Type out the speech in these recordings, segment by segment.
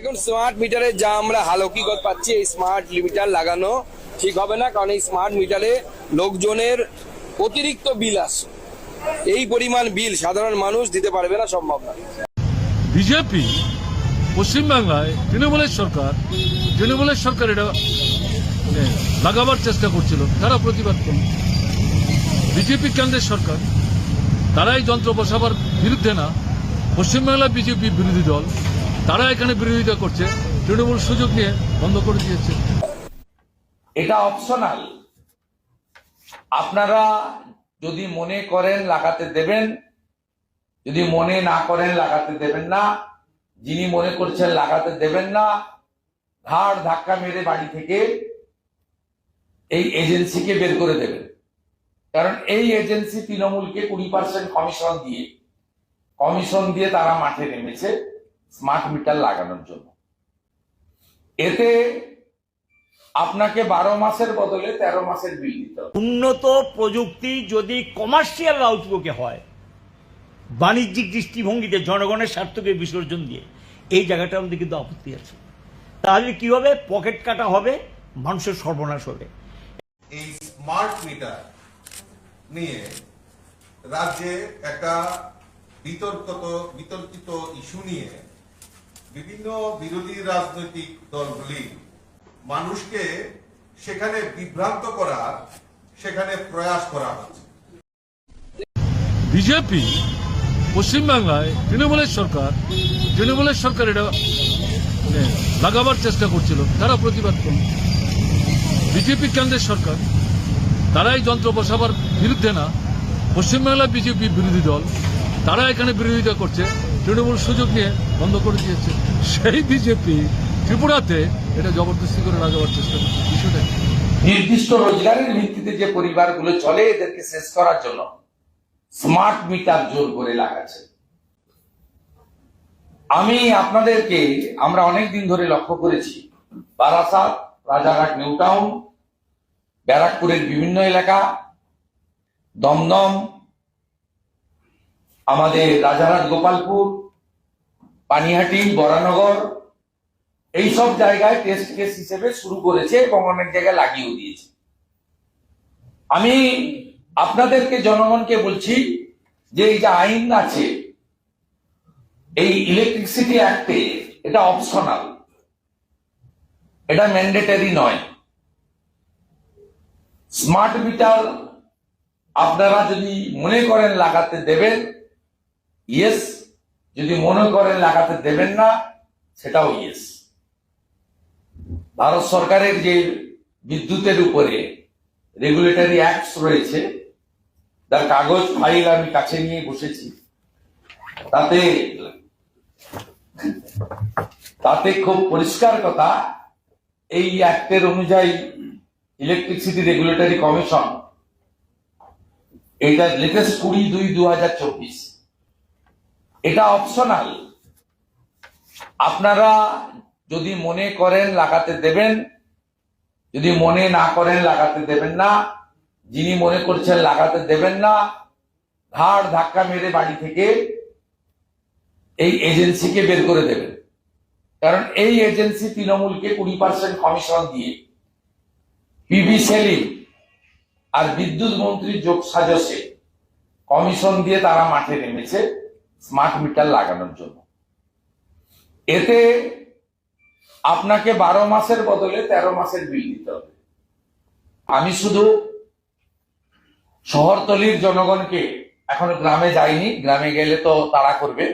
দেখুন স্মার্ট মিটারে যা আমরা হালকিগত পাচ্ছি, এই স্মার্ট মিটার লাগানো ঠিক হবে না, কারণ এই স্মার্ট মিটারে লোকজনের অতিরিক্ত বিল আসছে এই পরিমাণ বিল সাধারণ মানুষ দিতে পারবে না, সম্ভব না। বিজেপি পশ্চিমবাংলায় তৃণমূলের সরকার তৃণমূলের সরকার এটা মানে লাগাবার চেষ্টা করছিল, তারা প্রতিবাদ করল। বিজেপি কেন্দ্রের সরকার, তারাই যন্ত্র বসাবার বিরুদ্ধে না পশ্চিমবাংলা বিজেপি বিরোধী দল তারা এখানে বিরোধিতা করছে, তৃণমূল সুযোগ নিয়ে বন্ধ করে দিয়েছে। এটা অপশনাল আপনারা যদি মনে করেন লাগাতে দেবেন, যদি মনে না করেন লাগাতে দেবেন না, যিনি মনে করছেন লাগাতে দেবেন না, ঘাড় ধাক্কা মেরে বাড়ি থেকে এই এজেন্সিকে বের করে দেবেন। কারণ এই এজেন্সি তৃণমূলকে কুড়ি পার্সেন্ট কমিশন দিয়ে কমিশন দিয়ে তারা মাঠে নেমেছে। স্মার্ট মিটার লাগানোর জন্য। এতে আপনাকে বারো মাসের বদলে তেরো মাসের বিল দিতে হবে। উন্নত প্রযুক্তি যদি কমার্শিয়াল আউটলুকে হয় বাণিজ্যিক দৃষ্টিভঙ্গিতে জনগণের স্বার্থকে বিসর্জন দিয়ে এই জায়গাটার মধ্যে কিন্তু আপত্তি আছে। তাহলে কি হবে? পকেট কাটা হবে মানুষের সর্বনাশ হবে। এই স্মার্ট মিটার নিয়ে রাজ্যে একটা বিতর্কত বিতর্কিত ইস্যু নিয়ে বিভিন্ন বিরোধী রাজনৈতিক দলগুলি মানুষকে সেখানে বিভ্রান্ত করার, সেখানে প্রয়াস করা হচ্ছে। বিজেপি পশ্চিমবাংলায় তৃণমূলের সরকার তৃণমূলের সরকার এটা মানে লাগাবার চেষ্টা করছিল, তারা প্রতিবাদ করল। বিজেপি কেন্দ্রের সরকার, তারাই যন্ত্র বসাবার বিরুদ্ধে না। পশ্চিমবাংলা বিজেপি বিরোধী দল, তারা এখানে বিরোধিতা করছে, তৃণমূল সুযোগ নিয়ে বন্ধ করে দিয়েছে। সেই বিজেপি ত্রিপুরাতে এটা জবরদস্তি করে লাগাবার চেষ্টা করছে। বিষয়টা নির্দিষ্ট রোজগারের ভিত্তিতে যে পরিবারগুলো চলে এদেরকে শেষ করার জন্য স্মার্ট মিটার জোর করে লাগাচ্ছে। আমি আপনাদেরকে, আমরা অনেক দিন ধরে লক্ষ্য করেছি, বারাসাত, রাজারহাট নিউ টাউন ব্যারাকপুরের বিভিন্ন এলাকা, দমদম, আমাদের রাজারহাট, গোপালপুর পানিহাটি, বরানগর, এইসব জায়গায় টেস্ট কেস হিসেবে শুরু করেছে এবং অনেক জায়গায় লাগিয়েও দিয়েছে। আমি আপনাদেরকে, জনগণকে বলছি যে এই যে আইন আছে, এই ইলেকট্রিসিটি অ্যাক্টে এটা অপশনাল এটা ম্যান্ডেটারি নয়। স্মার্ট মিটার আপনারা যদি মনে করেন লাগাতে দেবেন ইয়েস যদি মনে করেন লাগাতে দেবেন না, সেটাও ইয়েস ভারত সরকারের যে বিদ্যুতের উপরে রেগুলেটরি অ্যাক্টস রয়েছে, তার কাগজ ফাইল আমি কাছে নিয়ে বসেছি। তাতে তাতে খুব পরিষ্কার কথা, এই অ্যাক্টের অনুযায়ী ইলেকট্রিসিটি রেগুলেটরি কমিশন এটা লেটেস্ট কুড়ি দুই দু হাজার চব্বিশ। এটা অপশনাল আপনারা যদি মনে করেন লাগাতে দেবেন, যদি মনে না করেন লাগাতে দেবেন না, যিনি মনে করছেন লাগাতে দেবেন না, ঘাড় ধাক্কা মেরে বাড়ি থেকে এই এজেন্সিকে বের করে দেবেন। কারণ এই এজেন্সি তৃণমূলকে কুড়ি পার্সেন্ট কমিশন দিয়ে পিবি সেলিম আর বিদ্যুৎ মন্ত্রীর যোগ সাজসে কমিশন দিয়ে তারা মাঠে নেমেছে। স্মার্ট মিটার লাগানোর জন্য। এতে আপনাকে বারো মাসের বদলে তেরো মাসের বিল দিতে হবে। আমি শুধু শহরতলির জনগণকে এখন গ্রামে যাইনি, গ্রামে গেলে তো তাড়া করবে।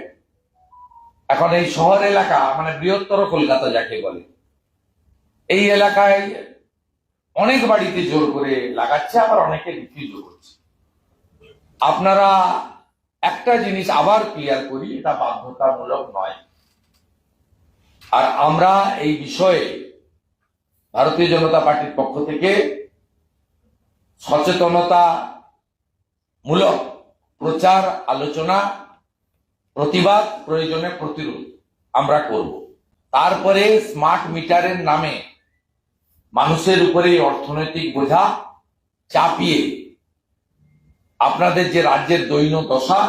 এখন এই শহর এলাকা মানে বৃহত্তর কলকাতা যাকে বলে, এই এলাকায় অনেক বাড়িতে জোর করে লাগাচ্ছে, আবার অনেকে রিফিউজও করছে। আপনারা একটা জিনিস আবার ক্লিয়ার করি, এটা বাধ্যতামূলক নয়। আর আমরা এই বিষয়ে ভারতীয় জনতা পার্টির পক্ষ থেকে সচেতনতা মূলক প্রচার, আলোচনা, প্রতিবাদ, প্রয়োজনে প্রতিরোধ আমরা করব। তারপরে স্মার্ট মিটারের নামে মানুষের উপরে অর্থনৈতিক বোঝা চাপিয়ে আপনাদের যে রাজ্যের দৈন দশা,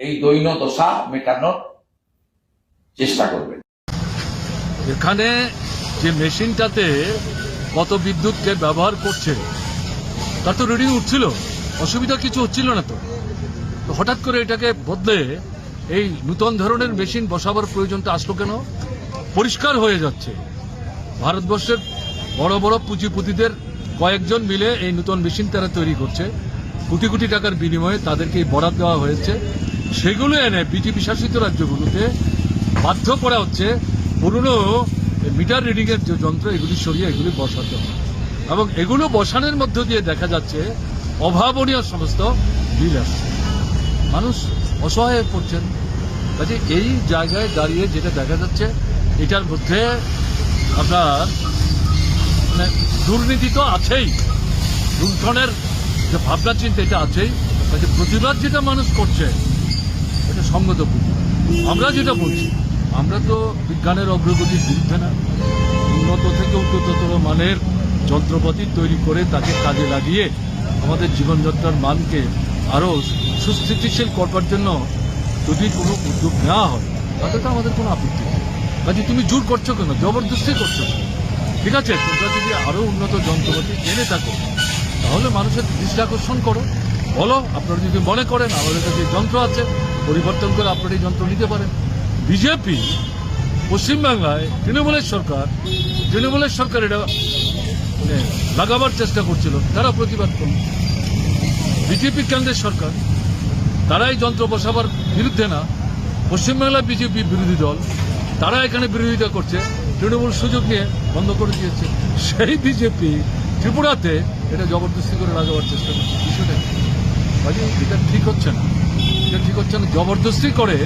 এই দৈন দশা মেটানোর চেষ্টা করবেন। এখানে যে মেশিনটাতে কত বিদ্যুৎকে ব্যবহার করছে তার তো রিডিং উঠছিল। অসুবিধা কিছু হচ্ছিল না তো। তো হঠাৎ করে এটাকে বদলে এই নূতন ধরনের মেশিন বসাবার প্রয়োজনটা আসলো কেন? পরিষ্কার হয়ে যাচ্ছে। ভারতবর্ষের বড় বড় পুঁজিপুতিদের কয়েকজন মিলে এই নূতন মেশিন তারা তৈরি করছে। কোটি কোটি টাকার বিনিময়ে তাদেরকে বরাদ দেওয়া হয়েছে। সেগুলো এনে বিজেপি শাসিত রাজ্যগুলোতে বাধ্য করা হচ্ছে পুরনো মিটার রিডিং এর যে যন্ত্র, এগুলি সরিয়ে এগুলি বসাতে হবে। এবং এগুলো বসানোর মধ্য দিয়ে দেখা যাচ্ছে অভাবনীয় সমস্ত বিল আসছে। মানুষ অসহায় হয়ে পড়ছেন। কাজে এই জায়গায় দাঁড়িয়ে যেটা দেখা যাচ্ছে, এটার মধ্যে আপনার মানে দুর্নীতি তো আছেই। লুণ্ঠনের যে ভাবনা চিন্তা এটা আছেই যে প্রতিবাদ যেটা মানুষ করছে, এটা সঙ্গত প্রতিবাদ। আমরা যেটা বলছি, আমরা তো বিজ্ঞানের অগ্রগতির বিরুদ্ধে না। উন্নত থেকে উন্নততর মানের যন্ত্রপাতি তৈরি করে তাকে কাজে লাগিয়ে আমাদের জীবনযাত্রার মানকে আরও সুস্থিতিশীল করবার জন্য যদি কোনো উদ্যোগ নেওয়া হয়, তাতে তো আমাদের কোনো আপত্তি নেই। কাজে তুমি জোর করছ কেন? জবরদস্তি করছ? ঠিক আছে, তোমরা যদি আরও উন্নত যন্ত্রপাতি জেনে থাকো তাহলে মানুষের দৃষ্টি আকর্ষণ করো। বলো, আপনারা যদি মনে করেন আমাদের কাছে যন্ত্র আছে, পরিবর্তন করে আপনারা এই যন্ত্র নিতে পারেন। বিজেপি পশ্চিমবাংলায় তৃণমূলের সরকার তৃণমূলের সরকার এটা মানে লাগাবার চেষ্টা করছিল। তারা প্রতিবাদ করল। বিজেপি কেন্দ্রের সরকার, তারা এই যন্ত্র বসাবার বিরুদ্ধে না। পশ্চিমবাংলা বিজেপি বিরোধী দল, তারা এখানে বিরোধিতা করছে। তৃণমূল সুযোগ নিয়ে বন্ধ করে দিয়েছে। সেই বিজেপি ত্রিপুরাতে এটা জবরদস্তি করে লাগাবার চেষ্টা করছে। বিষয়টা কাজে এটা ঠিক হচ্ছে না। এটা ঠিক হচ্ছে না। জবরদস্তি করে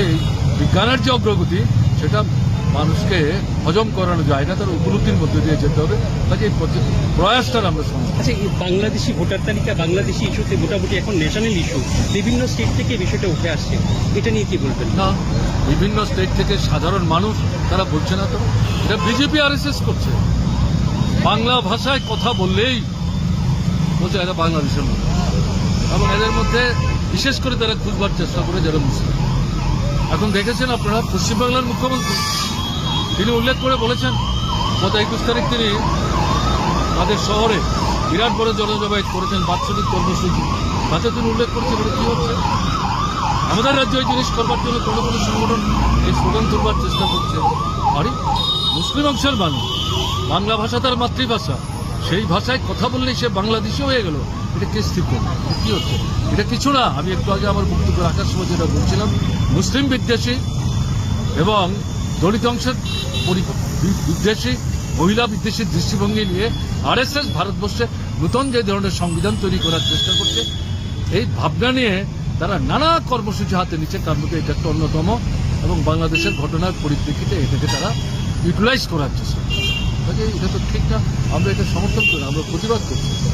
এই বিজ্ঞানের যে অগ্রগতি সেটা মানুষকে হজম করানো যায় না তার উপলব্ধির মধ্যে দিয়ে যেতে হবে। কাজে এই প্রয়াসটার আমরা সমস্ত আচ্ছা এই বাংলাদেশি ভোটার তালিকা বাংলাদেশি ইস্যুতে মোটামুটি এখন ন্যাশনাল ইস্যু বিভিন্ন স্টেট থেকে বিষয়টা উঠে আসছে। এটা নিয়ে কি বলবেন? না বিভিন্ন স্টেট থেকে সাধারণ মানুষ তারা বলছে না তো। এটা বিজেপি আর করছে। বাংলা ভাষায় কথা বললেই বলছে এরা বাংলাদেশের লোক এবং এদের মধ্যে বিশেষ করে তারা খুঁজবার চেষ্টা করে যারা মুসলিম। এখন দেখেছেন আপনারা, পশ্চিমবাংলার মুখ্যমন্ত্রী, তিনি উল্লেখ করে বলেছেন, গত একুশ তারিখ তিনি তাদের শহরে বিরাট বড় জনজমায়েত করেছেন বাৎসরিক কর্মসূচি। তাতে তিনি উল্লেখ করেছেন এটা কি হচ্ছে? আমাদের রাজ্যে ওই জিনিস করবার জন্য কোনো কোনো সংগঠন এই স্লোগান তুলবার চেষ্টা করছে। আরে, মুসলিম অংশের মানুষ। বাংলা ভাষা তার মাতৃভাষা। সেই ভাষায় কথা বললেই সে বাংলাদেশি হয়ে গেল। এটা কে স্থির করবে হচ্ছে? এটা কিছু না। আমি একটু আগে আমার বক্তব্য রাখার সময় যেটা বলছিলাম, মুসলিম বিদ্বেষী এবং দলিত অংশের বিদ্বেষী, মহিলা বিদ্বেষীর দৃষ্টিভঙ্গি নিয়ে আরএসএস ভারতবর্ষে নতুন যে ধরনের সংবিধান তৈরি করার চেষ্টা করছে, এই ভাবনা নিয়ে তারা নানা কর্মসূচি হাতে নিচ্ছে। তার মধ্যে এটা একটা অন্যতম এবং বাংলাদেশের ঘটনার পরিপ্রেক্ষিতে এটাকে তারা ইউটিলাইজ করার চেষ্টা করছে। এটা তো ঠিক না। আমরা এটা সমর্থন করি আমরা প্রতিবাদ করছি।